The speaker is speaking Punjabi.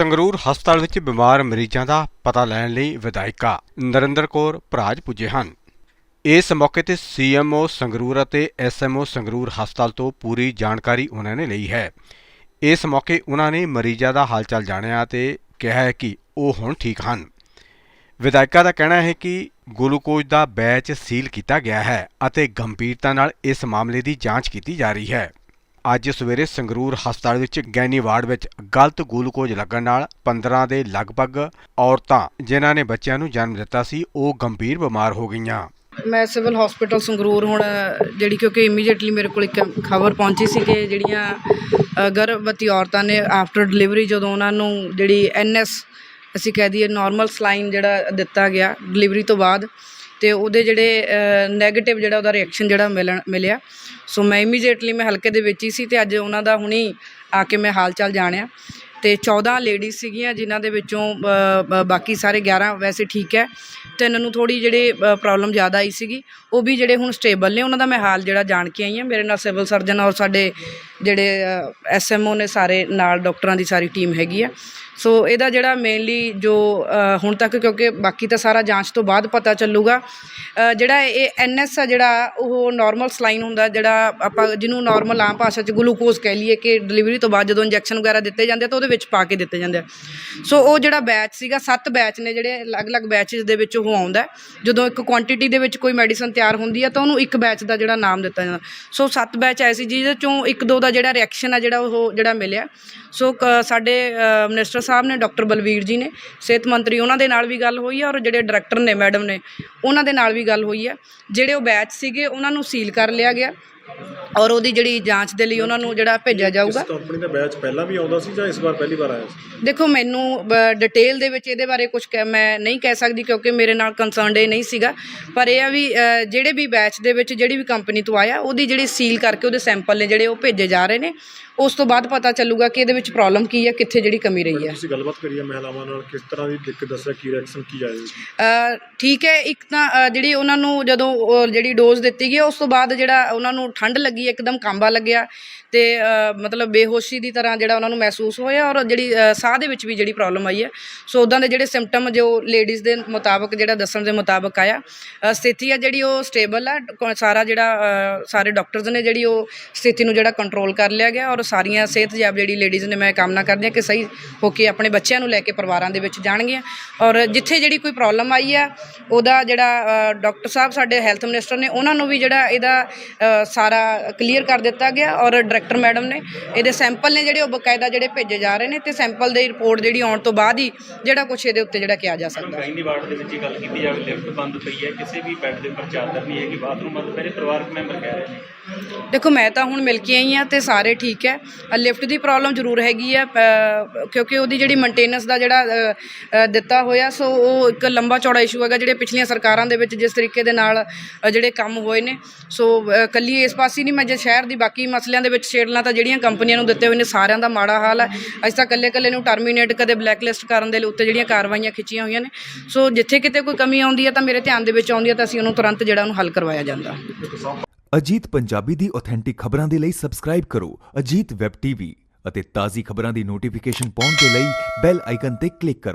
ਸੰਗਰੂਰ ਹਸਪਤਾਲ ਵਿੱਚ ਬਿਮਾਰ ਮਰੀਜ਼ਾਂ ਦਾ ਪਤਾ ਲੈਣ ਲਈ ਵਿਧਾਇਕਾ ਨਰਿੰਦਰ ਕੌਰ ਭਰਾਜ ਪੁੱਜੇ ਹਨ। ਇਸ ਮੌਕੇ ਤੇ ਸੀਐਮਓ ਸੰਗਰੂਰ ਅਤੇ ਐਸਐਮਓ ਸੰਗਰੂਰ ਹਸਪਤਾਲ ਤੋਂ ਪੂਰੀ ਜਾਣਕਾਰੀ ਉਹਨਾਂ ਨੇ ਲਈ ਹੈ। ਇਸ ਮੌਕੇ ਉਹਨਾਂ ਨੇ ਮਰੀਜ਼ਾਂ ਦਾ ਹਾਲਚਾਲ ਜਾਣਿਆ ਤੇ ਕਿਹਾ ਹੈ ਕਿ ਉਹ ਹੁਣ ਠੀਕ ਹਨ। ਵਿਧਾਇਕਾ ਦਾ ਕਹਿਣਾ ਹੈ ਕਿ ਗਲੂਕੋਜ਼ ਦਾ ਬੈਚ ਸੀਲ ਕੀਤਾ ਗਿਆ ਹੈ ਅਤੇ ਗੰਭੀਰਤਾ ਨਾਲ ਇਸ ਮਾਮਲੇ ਦੀ ਜਾਂਚ ਕੀਤੀ ਜਾ ਰਹੀ ਹੈ। ਅੱਜ ਸਵੇਰੇ ਸੰਗਰੂਰ ਹਸਪਤਾਲ ਵਿੱਚ ਗੈਨੀ ਵਾਰਡ ਵਿੱਚ ਗਲਤ ਗਲੂਕੋਜ਼ ਲੱਗਣ ਨਾਲ 15 ਦੇ ਲਗਭਗ ਔਰਤਾਂ, ਜਿਨ੍ਹਾਂ ਨੇ ਬੱਚਿਆਂ ਨੂੰ ਜਨਮ ਦਿੱਤਾ ਸੀ, ਉਹ ਗੰਭੀਰ ਬਿਮਾਰ ਹੋ ਗਈਆਂ। ਮੈਂ ਸਿਵਲ ਹਸਪੀਟਲ ਸੰਗਰੂਰ ਹੁਣ, ਜਿਹੜੀ ਕਿਉਂਕਿ ਇਮੀਡੀਏਟਲੀ ਮੇਰੇ ਕੋਲ ਇੱਕ ਖਬਰ ਪਹੁੰਚੀ ਸੀ ਕਿ ਜਿਹੜੀਆਂ ਗਰਭਵਤੀ ਔਰਤਾਂ ਨੇ ਆਫਟਰ ਡਿਲੀਵਰੀ ਜਦੋਂ ਉਹਨਾਂ ਨੂੰ ਜਿਹੜੀ ਐਨਐਸ ਅਸੀਂ ਕਹਿ ਦਈਏ ਨਾਰਮਲ ਸਲਾਈਨ ਜਿਹੜਾ ਦਿੱਤਾ ਗਿਆ ਡਿਲੀਵਰੀ ਤੋਂ ਬਾਅਦ ਤੇ ਉਹਦੇ ਜਿਹੜੇ 네ਗੇਟਿਵ ਜਿਹੜਾ ਉਹਦਾ ਰਿਐਕਸ਼ਨ ਜਿਹੜਾ ਮਿਲਣ, ਮਿਲਿਆ। ਸੋ ਮੈਂ ਇਮੀਡੀਏਟਲੀ ਮੈਂ ਹਲਕੇ ਦੇ ਵਿੱਚ ਹੀ ਸੀ ਤੇ ਅੱਜ ਉਹਨਾਂ ਦਾ ਹੁਣੀ ਆ ਕੇ ਮੈਂ ਹਾਲ ਚਾਲ ਜਾਣਿਆ। ਤੇ 14 ਲੇਡੀਜ਼ ਸੀਗੀਆਂ, ਜਿਨ੍ਹਾਂ ਦੇ ਵਿੱਚੋਂ ਬਾਕੀ ਸਾਰੇ 11 ਵੈਸੇ ਠੀਕ ਹੈ। ਤਿੰਨ ਨੂੰ ਥੋੜੀ ਜਿਹੜੇ ਪ੍ਰੋਬਲਮ ਜ਼ਿਆਦਾ ਆਈ ਸੀਗੀ। ਉਹ ਵੀ ਜਿਹੜੇ ਹੁਣ ਸਟੇਬਲ ਨੇ, ਉਹਨਾਂ ਦਾ ਮੈਂ ਹਾਲ ਜਿਹੜਾ ਜਾਣ ਕੇ ਆਈ ਹਾਂ। ਮੇਰੇ ਨਾਲ ਸਿਵਲ ਸਰਜਨ ਔਰ ਸਾਡੇ ਜਿਹੜੇ ਐਸਐਮਓ ਨੇ ਸਾਰੇ ਨਾਲ ਡਾਕਟਰਾਂ ਦੀ ਸਾਰੀ ਟੀਮ ਹੈਗੀ ਆ। ਸੋ ਇਹਦਾ ਜਿਹੜਾ ਮੇਨਲੀ ਜੋ ਹੁਣ ਤੱਕ ਕਿਉਂਕਿ ਬਾਕੀ ਤਾਂ ਸਾਰਾ ਜਾਂਚ ਤੋਂ ਬਾਅਦ ਪਤਾ ਚੱਲੂਗਾ ਜਿਹੜਾ ਇਹ ਐਨਐਸ ਆ, ਜਿਹੜਾ ਉਹ ਨਾਰਮਲ ਸਲਾਈਨ ਹੁੰਦਾ, ਜਿਹੜਾ ਆਪਾਂ ਜਿਹਨੂੰ ਨਾਰਮਲ ਆਮ ਭਾਸ਼ਾ 'ਚ ਗਲੂਕੋਜ਼ ਕਹਿ ਲਈਏ ਕਿ ਡਿਲੀਵਰੀ ਤੋਂ ਬਾਅਦ ਜਦੋਂ ਇੰਜੈਕਸ਼ਨ ਵਗੈਰਾ ਦਿੱਤੇ ਜਾਂਦੇ ਤਾਂ ਉਹਦੇ ਵਿੱਚ ਪਾ ਕੇ ਦਿੱਤੇ ਜਾਂਦੇ ਆ। ਸੋ ਉਹ ਜਿਹੜਾ ਬੈਚ ਸੀਗਾ, ਸੱਤ ਬੈਚ ਨੇ ਜਿਹੜੇ ਅਲੱਗ-ਅਲੱਗ ਬੈਚਸ ਦੇ ਵਿੱਚ ਉਹ ਆਉਂਦਾ ਜਦੋਂ ਇੱਕ ਕੁਆਂਟੀਟੀ ਦੇ ਵਿੱਚ ਕੋਈ ਮੈਡੀਸਨ ਤਿਆਰ ਹੁੰਦੀ ਹੈ ਤਾਂ ਉਹਨੂੰ ਇੱਕ ਬੈਚ ਦਾ ਜਿਹੜਾ ਨਾਮ ਦਿੱਤਾ ਜਾਂਦਾ। ਸੋ ਸੱਤ ਬੈਚ ਆਏ ਸੀ ਜਿਹਦੇ ਚੋਂ ਇੱਕ ਦੋ ਦਾ ਜਿਹੜਾ ਰਿਐਕਸ਼ਨ ਆ, ਜਿਹੜਾ ਉਹ ਜਿਹੜਾ ਮਿਲਿਆ। ਸੋ ਕ- ਸਾਡੇ ਮਿਨਿਸਟਰ ਸਾਹਿਬ ਨੇ ਡਾਕਟਰ ਬਲਵੀਰ ਜੀ ਨੇ, ਸਿਹਤ ਮੰਤਰੀ ਉਹਨਾਂ ਦੇ ਨਾਲ ਵੀ ਗੱਲ ਹੋਈ ਹੈ ਔਰ ਜਿਹੜੇ ਡਾਇਰੈਕਟਰ ਨੇ ਮੈਡਮ ਨੇ, ਉਹਨਾਂ ਦੇ ਨਾਲ ਵੀ ਗੱਲ ਹੋਈ ਹੈ ਜਿਹੜੇ ਉਹ ਬੈਚ ਸੀਗੇ, ਉਹਨਾਂ ਨੂੰ ਸੀਲ ਕਰ ਲਿਆ ਗਿਆ। ਔਰ ਉਹਦੀ ਜਿਹੜੀ ਜਾਂਚ ਦੇ ਲਈ ਉਹਨਾਂ ਨੂੰ ਜਿਹੜਾ ਭੇਜਿਆ ਇਸ ਜਾਊਗਾ। ਕੰਪਨੀ ਦਾ ਬੈਚ ਪਹਿਲਾਂ ਵੀ ਆਉਂਦਾ ਸੀ ਜਾਂ ਇਸ ਵਾਰ ਪਹਿਲੀ ਵਾਰ ਆਇਆ ਸੀ? ਦੇਖੋ ਮੈਨੂੰ ਡਿਟੇਲ ਦੇ ਵਿੱਚ ਇਹਦੇ ਬਾਰੇ ਕੁਝ ਮੈਂ ਨਹੀਂ ਕਹਿ ਸਕਦੀ ਕਿਉਂਕਿ ਮੇਰੇ ਨਾਲ ਕੰਸਰਨਡ ਇਹ ਨਹੀਂ ਸੀਗਾ। ਪਰ ਇਹ ਆ ਵੀ ਜਿਹੜੇ ਵੀ ਬੈਚ ਦੇ ਵਿੱਚ ਜਿਹੜੀ ਵੀ ਕੰਪਨੀ ਤੋਂ ਆਇਆ ਉਹਦੀ ਜਿਹੜੀ ਸੀਲ ਕਰਕੇ ਉਹਦੇ ਸੈਂਪਲ ਨੇ ਜਿਹੜੇ ਉਹ ਭੇਜੇ ਜਾ ਰਹੇ ਨੇ ਉਸ ਤੋਂ ਬਾਅਦ ਪਤਾ ਚੱਲੂਗਾ ਕਿ ਇਹਦੇ ਵਿੱਚ ਪ੍ਰੋਬਲਮ ਕੀ ਹੈ ਕਿੱਥੇ ਜਿਹੜੀ ਕਮੀ ਰਹੀ ਹੈ ਤੁਸੀਂ ਗੱਲਬਾਤ ਕਰੀ ਹੈ ਮਹਿਲਾਵਾਂ ਨਾਲ ਕਿਸ ਤਰ੍ਹਾਂ ਦੀ ਦਿੱਕਤ ਦੱਸਿਆ ਕੀ ਰਿਐਕਸ਼ਨ ਕੀ ਆਇਆ? ਠੀਕ ਹੈ ਇੱਕ ਤਾਂ ਜਿਹੜੀ ਉਹਨਾਂ ਨੂੰ ਜਦੋਂ ਜਿਹੜੀ ਡੋਜ਼ ਦਿੱਤੀ ਗਈ ਉਸ ਤੋਂ ਬਾਅਦ ਜਿਹੜਾ ਉਹਨਾਂ ਨੂੰ ਠੰਡ ਲੱਗੀ ਇੱਕਦਮ ਕਾਂਬਾ ਲੱਗਿਆ ਤੇ ਮਤਲਬ ਬੇਹੋਸ਼ੀ ਦੀ ਤਰ੍ਹਾਂ ਜਿਹੜਾ ਉਹਨਾਂ ਨੂੰ ਮਹਿਸੂਸ ਹੋਇਆ ਔਰ ਜਿਹੜੀ ਸਾਹ ਦੇ ਵਿੱਚ ਵੀ ਜਿਹੜੀ ਪ੍ਰੋਬਲਮ ਆਈ ਹੈ। ਸੋ ਉਦਾਂ ਦੇ ਜਿਹੜੇ ਸਿੰਪਟਮ ਜੋ ਲੇਡੀਜ਼ ਦੇ ਮੁਤਾਬਕ ਜਿਹੜਾ ਦੱਸਣ ਦੇ ਮੁਤਾਬਕ ਆਇਆ ਸਥਿਤੀ ਆ ਜਿਹੜੀ ਉਹ ਸਟੇਬਲ ਆ, ਕ- ਸਾਰਾ ਜਿਹੜਾ ਸਾਰੇ ਡਾਕਟਰਸ ਨੇ ਜਿਹੜੀ ਉਹ ਸਥਿਤੀ ਨੂੰ ਜਿਹੜਾ ਕੰਟਰੋਲ ਕਰ ਲਿਆ ਗਿਆ ਔਰ ਸਾਰੀਆਂ ਸਿਹਤਯਾਬ ਜਿਹੜੀ ਲੇਡੀਜ਼ ਨੇ, ਮੈਂ ਕਾਮਨਾ ਕਰਦੀ ਹਾਂ ਕਿ ਸਹੀ ਹੋ ਕੇ ਆਪਣੇ ਬੱਚਿਆਂ ਨੂੰ ਲੈ ਕੇ ਪਰਿਵਾਰਾਂ ਦੇ ਵਿੱਚ ਜਾਣਗੀਆਂ। ਔਰ ਜਿੱਥੇ ਜਿਹੜੀ ਕੋਈ ਪ੍ਰੋਬਲਮ ਆਈ ਆ, ਉਹਦਾ ਜਿਹੜਾ ਡਾਕਟਰ ਸਾਹਿਬ ਸਾਡੇ ਹੈਲਥ ਮਿਨਿਸਟਰ ਨੇ, ਉਹਨਾਂ ਨੂੰ ਵੀ ਜਿਹੜਾ ਇਹਦਾ ਸਾਰਾ ਕਲੀਅਰ ਕਰ ਦਿੱਤਾ ਗਿਆ ਔਰ ਡਾਇਰੈਕਟਰ ਮੈਡਮ ਨੇ ਇਹਦੇ ਸੈਂਪਲ ਨੇ ਜਿਹੜੇ ਉਹ ਬਕਾਇਦਾ ਜਿਹੜੇ ਭੇਜੇ ਜਾ ਰਹੇ ਨੇ ਤੇ ਸੈਂਪਲ ਦੀ ਰਿਪੋਰਟ ਜਿਹੜੀ ਆਉਣ ਤੋਂ ਬਾਅਦ ਹੀ ਜਿਹੜਾ ਕੁਛ ਇਹਦੇ ਉੱਤੇ ਜਿਹੜਾ ਕਿਹਾ ਜਾ ਸਕਦਾ। ਹੈ ਗਾਇਨੀ ਵਾਰਡ ਦੇ ਵਿੱਚ ਇਹ ਗੱਲ ਕੀਤੀ ਜਾਵੇ ਲਿਫਟ ਬੰਦ ਪਈ ਹੈ ਕਿਸੇ ਵੀ ਬੈੱਡ ਦੇ ਉੱਪਰ ਚਾਦਰ ਨਹੀਂ ਹੈਗੀ ਬਾਥਰੂਮ ਬੰਦ ਮੇਰੇ ਪਰਿਵਾਰਕ ਮੈਂਬਰ ਕਹਿ ਰਹੇ ਨੇ। ਦੇਖੋ ਮੈਂ ਤਾਂ ਹੁਣ ਮਿਲ ਕੇ ਆਈ ਆ ਤੇ ਸਾਰੇ ਠੀਕ ਹੈ। ਲਿਫਟ ਦੀ ਪ੍ਰੋਬਲਮ ਜ਼ਰੂਰ ਹੈਗੀ ਆ ਕਿਉਂਕਿ ਉਹਦੀ ਜਿਹੜੀ ਮੇਨਟੇਨੈਂਸ ਦਾ ਜਿਹੜਾ ਦਿੱਤਾ ਹੋਇਆ ਸੋ ਉਹ ਇੱਕ ਲੰਬਾ ਚੌੜਾ ਇਸ਼ੂ ਹੈਗਾ ਜਿਹੜੇ ਪਿਛਲੀਆਂ ਸਰਕਾਰਾਂ ਦੇ ਵਿੱਚ ਜਿਸ ਤਰੀਕੇ ਦੇ ਨਾਲ ਜਿਹੜੇ ਕੰਮ ਹੋਏ ਨੇ। ਸੋ ਕੱਲੀ ਇਸ ਪਾਸੇ ਨਹੀਂ ਮੈਂ ਜੇ ਸ਼ਹਿਰ ਦੀ ਬਾਕੀ ਮਸਲਿਆਂ ਦੇ ਵਿੱਚ ਛੇੜਨਾ ਤਾਂ ਜਿਹੜੀਆਂ ਕੰਪਨੀਆਂ ਨੂੰ ਦਿੱਤੇ ਹੋਏ ਨੇ ਸਾਰਿਆਂ ਦਾ ਮਾੜਾ ਹਾਲ ਹੈ। ਅੱਜ ਤਾਂ ਕੱਲੇ ਕੱਲੇ ਨੂੰ ਟਰਮੀਨੇਟ ਕਦੇ ਬਲੈਕਲਿਸਟ ਕਰਨ ਦੇ ਉੱਤੇ ਜਿਹੜੀਆਂ ਕਾਰਵਾਈਆਂ ਖਿੱਚੀਆਂ ਹੋਈਆਂ ਨੇ। ਸੋ ਜਿੱਥੇ ਕਿਤੇ ਕੋਈ ਕਮੀ ਆਉਂਦੀ ਹੈ ਤਾਂ ਮੇਰੇ ਧਿਆਨ ਦੇ ਵਿੱਚ ਆਉਂਦੀ ਹੈ ਤਾਂ ਅਸੀਂ ਉਹਨੂੰ ਤੁਰੰਤ ਜਿਹੜਾ ਉਹਨੂੰ ਹੱਲ ਕਰਵਾਇਆ ਜਾਂਦਾ। ਅਜੀਤ ਪੰਜਾਬੀ ਦੀ ਆਥੈਂਟਿਕ ਖਬਰਾਂ ਦੇ ਲਈ ਸਬਸਕ੍ਰਾਈਬ ਕਰੋ ਅਜੀਤ ਵੈਬ ਟੀਵੀ ਅਤੇ ਤਾਜ਼ੀ ਖਬਰਾਂ ਦੀ ਨੋਟੀਫਿਕੇਸ਼ਨ ਪਾਉਣ ਦੇ ਲਈ ਬੈਲ ਆਈਕਨ ਤੇ ਕਲਿੱਕ ਕਰੋ।